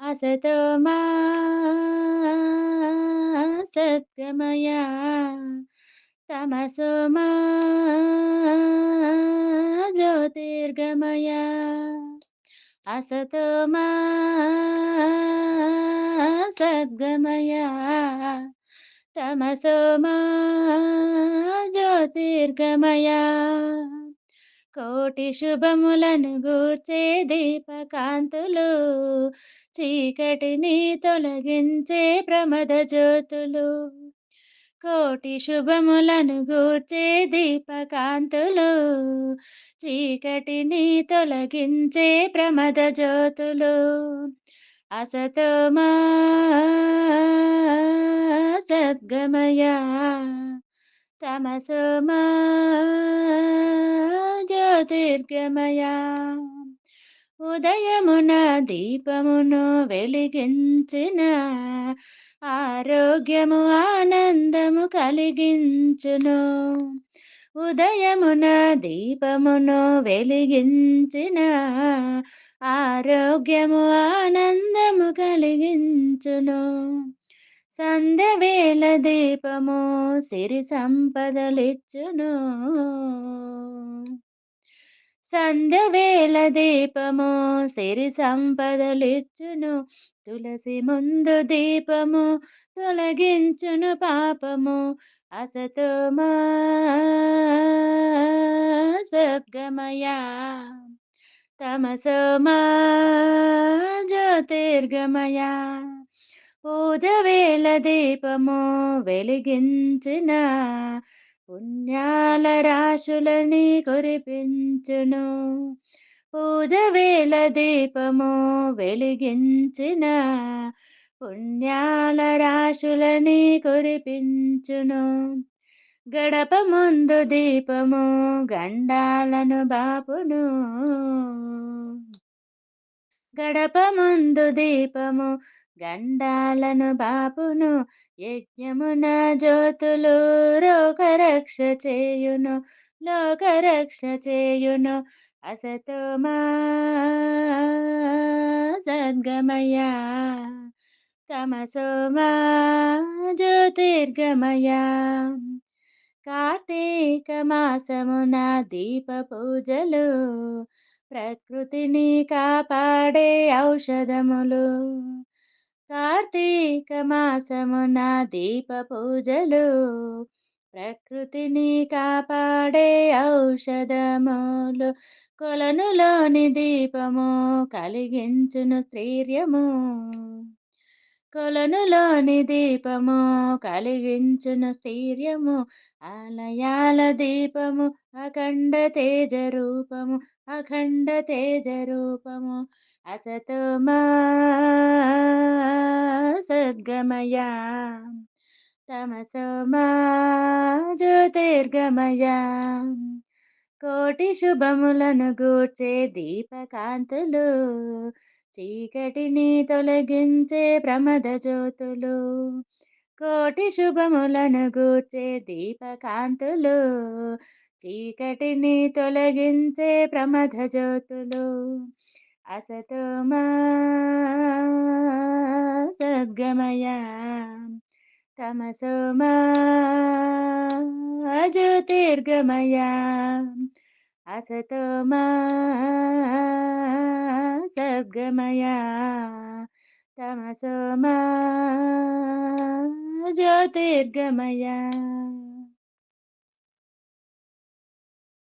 असतो मा सद्गमया तमसो मा ज्योतिर्गमया असतो मा सद्गमया तमसो मा ज्योतिर्गमया కోటి శుభములను గూర్చే దీపకాంతులు చీకటిని తొలగించే ప్రమద జ్యోతులు. కోటి శుభములను గూర్చే దీపకాంతులు చీకటిని తొలగించే ప్రమద జ్యోతులు. అసతోమా సద్గమయా తమసోమా జ్యోతిర్గమయ ఉదయమున దీపమును వెలిగించిన ఆరోగ్యము ఆనందము కలిగించును. ఉదయమున దీపమును వెలిగించిన ఆరోగ్యము ఆనందము కలిగించును. సందవేల దీపము సిరి సంపదలిచ్చును. సంధ్యవేళ దీపము సిరి సంపదలిచ్చును. తులసి ముందు దీపము తొలగించును పాపము. అసతోమా సద్గమయ తమసోమా పూజ వేళ దీపము వెలిగించిన పుణ్యాల రాశులని కురిపించును. పూజ వేల దీపము వెలిగించిన పుణ్యాల రాశులని కురిపించును. గడప ముందు దీపము గండాలను బాపును. గడప ముందు దీపము గండాలను బాపును యజ్ఞమున జ్యోతులు రోగరక్ష చేయును లోకరక్ష చేయును అసతో మా సద్గమయ తమసో జ్యోతిర్గమయ కార్తీక మాసమున దీప పూజలు ప్రకృతిని కాపాడే ఔషధములు. కార్తీక మాసమున దీప పూజలు. ప్రకృతిని కాపాడే ఔషధములు. కొలనులోని దీపము కలిగించును స్థైర్యము కొలనులోని దీపము కలిగించిన స్థైర్యము ఆలయాల దీపము అఖండ తేజ రూపము అఖండ తేజ రూపము అసతో సద్గమయా సద్గమయ జ్యోతిర్గమయా. కోటి శుభములను గూర్చే దీపకాంతులు చీకటిని తొలగించే ప్రమద జ్యోతులు కోటి శుభములను గూర్చే దీపకాంతులు చీకటిని తొలగించే ప్రమద జ్యోతులు అసతోమా మా తమసోమా జ్యోతిర్గమయా అసతో మా సద్గమయ తమసో మా జ్యోతిర్గమయ